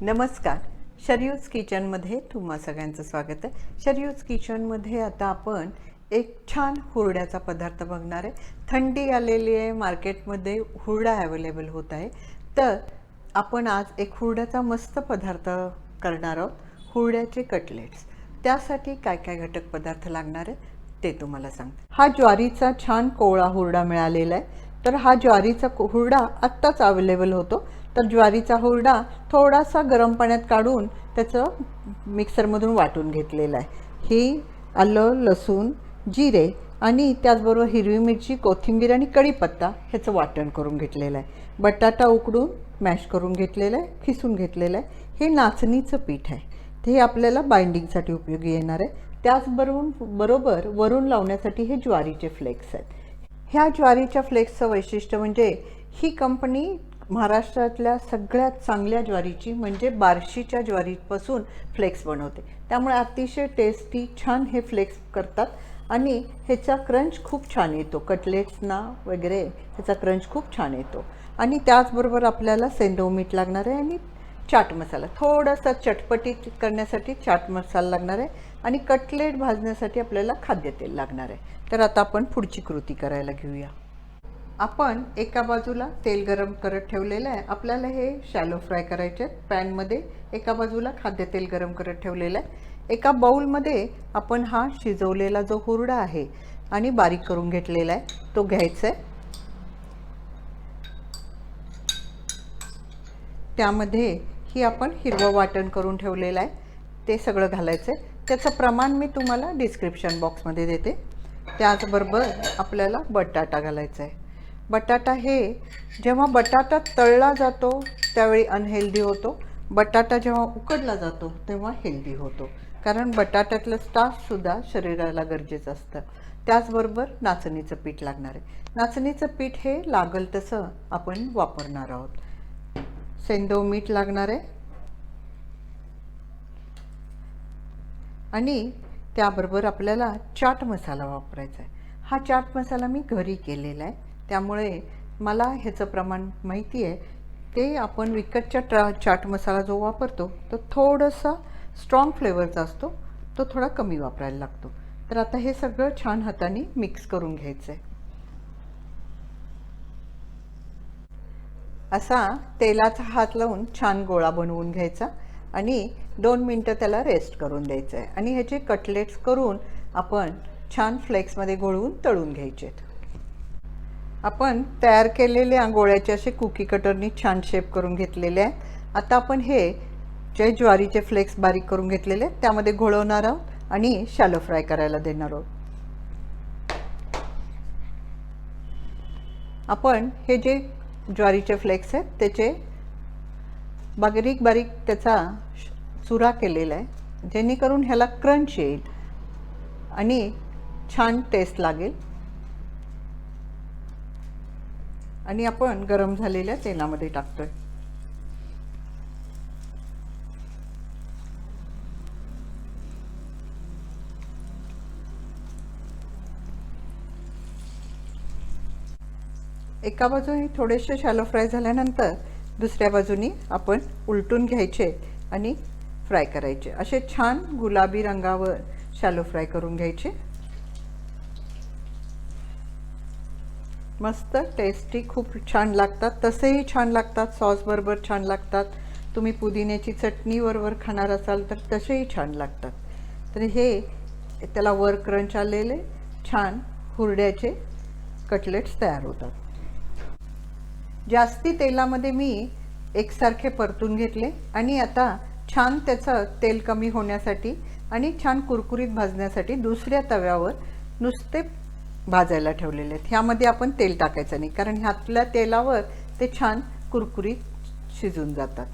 नमस्कार. शरयूज किचनमध्ये तुम्हा सगळ्यांचं स्वागत आहे. शरयूज किचनमध्ये आता आपण एक छान हुरड्याचा पदार्थ बघणार आहे. थंडी आलेली आहे मार्केटमध्ये हुरडा अवेलेबल होत आहे. तर आपण आज एक हुरड्याचा मस्त पदार्थ करणार आहोत हुरड्याचे कटलेट्स त्यासाठी काय काय घटक पदार्थ लागणार आहे ते तुम्हाला सांगते. हा ज्वारीचा छान कोवळा हुरडा मिळालेला आहे. तर हा ज्वारीचा हुरडा आत्ताच अवेलेबल होतो. तर ज्वारीचा हुरडा थोडासा गरम पाण्यात काढून त्याचं मिक्सरमधून वाटून घेतलेला आहे. ही आलं लसूण जिरे आणि त्याचबरोबर हिरवी मिरची कोथिंबीर आणि कढीपत्ता ह्याचं वाटण करून घेतलेलं आहे. बटाटा उकडून मॅश करून घेतलेलं आहे खिसून घेतलेलं आहे. हे नाचणीचं पीठ आहे. ते आपल्याला बाइंडिंगसाठी उपयोगी येणार आहे. त्याचबरोबर बरोबर वरून लावण्यासाठी हे ज्वारीचे फ्लेक्स आहेत. ह्या ज्वारीच्या फ्लेक्सचं वैशिष्ट्य म्हणजे ही कंपनी महाराष्ट्रातल्या सगळ्यात चांगल्या ज्वारीची म्हणजे बार्शीच्या ज्वारीपासून फ्लेक्स बनवते. त्यामुळे अतिशय टेस्टी छान हे फ्लेक्स करतात आणि ह्याचा क्रंच खूप छान येतो. कटलेट्सना वगैरे ह्याचा क्रंच खूप छान येतो. आणि त्याचबरोबर आपल्याला सेंडो मीठ लागणार आहे आणि चाट मसाला. थोडासा चटपटीत करण्यासाठी चाट मसाला लागणार आहे आणि कटलेट भाजण्यासाठी आपल्याला खाद्यतेल लागणार आहे. तर आता आपण पुढची कृती करायला घेऊया. आपण एका बाजूला तेल गरम करत ठेवलेलं आहे. आपल्याला हे शॅलो फ्राय करायचे आहेत. पॅनमध्ये एका बाजूला खाद्यतेल गरम करत ठेवलेलं आहे. एका बाऊलमध्ये आपण हा शिजवलेला जो हुरडा आहे आणि बारीक करून घेतलेला आहे तो घ्यायचा आहे. त्यामध्ये ही आपण हिरवं वाटण करून ठेवलेलं आहे. ते सगळं घालायचं आहे त्याचं प्रमाण मी तुम्हाला डिस्क्रिप्शन बॉक्समध्ये देते. त्याचबरोबर आपल्याला बटाटा घालायचा आहे. बटाटा हे जेव्हा बटाटा तळला जातो त्यावेळी अनहेल्दी होतो. बटाटा जेव्हा उकडला जातो तेव्हा हेल्दी होतो. कारण बटाट्यातलं स्टाफसुद्धा शरीराला गरजेचं असतं. त्याचबरोबर नाचणीचं पीठ लागणार आहे. नाचणीचं पीठ हे लागल तसं आपण वापरणार आहोत. सेंदव मीठ लागणार आहे. आणि त्याबरोबर आपल्याला चाट मसाला वापरायचा आहे. हा चाट मसाला मी घरी केलेला आहे. त्यामुळे मला ह्याचं प्रमाण माहिती आहे. ते आपण विकतच्या ट्रा चाट मसाला जो वापरतो तो थोडासा स्ट्रॉंग फ्लेवरचा असतो. तो थोडा कमी वापरायला लागतो. तर आता हे सगळं छान हाताने मिक्स करून घ्यायचं आहे असा तेलाचा हात लावून छान गोळा बनवून घ्यायचा आणि दोन मिनटं त्याला रेस्ट करून द्यायचं आहे आणि ह्याचे कटलेट्स करून आपण छान फ्लेक्समध्ये गोळवून तळून घ्यायचे आपण तयार केलेल्या गोळ्याचे असे कुकी कटरनी छान शेप करून घेतलेले आहेत. आता आपण हे जे ज्वारीचे फ्लेक्स बारीक करून घेतलेले आहेत त्यामध्ये घोळवणार आहोत आणि शॅलो फ्राय करायला देणार आहोत. आपण हे जे ज्वारीचे फ्लेक्स आहेत त्याचे बारीक बारीक त्याचा चुरा केलेला आहे जेणेकरून ह्याला क्रंच येईल आणि छान टेस्ट लागेल. आणि आपण गरम झालेल्या तेलामध्ये टाकतो आहे एका बाजूने थोडेसे शॅलो फ्राय झाल्यानंतर दुसऱ्या बाजूनी आपण उलटून घ्यायचे आणि फ्राय करायचे. असे छान गुलाबी रंगावर शॅलो फ्राय करून घ्यायचे. मस्त टेस्टी खूप छान लागतात. तसेही छान लागतात. सॉसबरोबर छान लागतात. तुम्ही पुदिन्याची चटणीबरोबर खाणार असाल तर तसेही छान लागतात. तर हे त्याला वर क्रंच आलेले छान हुरड्याचे कटलेट्स तयार होतात. जास्ती तेलामध्ये मी एकसारखे परतून घेतले आणि आता छान त्याचं तेल कमी होण्यासाठी आणि छान कुरकुरीत भाजण्यासाठी दुसऱ्या तव्यावर नुसते भाजायला ठेवलेले आहेत. ह्यामध्ये आपण तेल टाकायचं नाही कारण ह्यातल्या तेलावर ते छान कुरकुरीत शिजून जातात.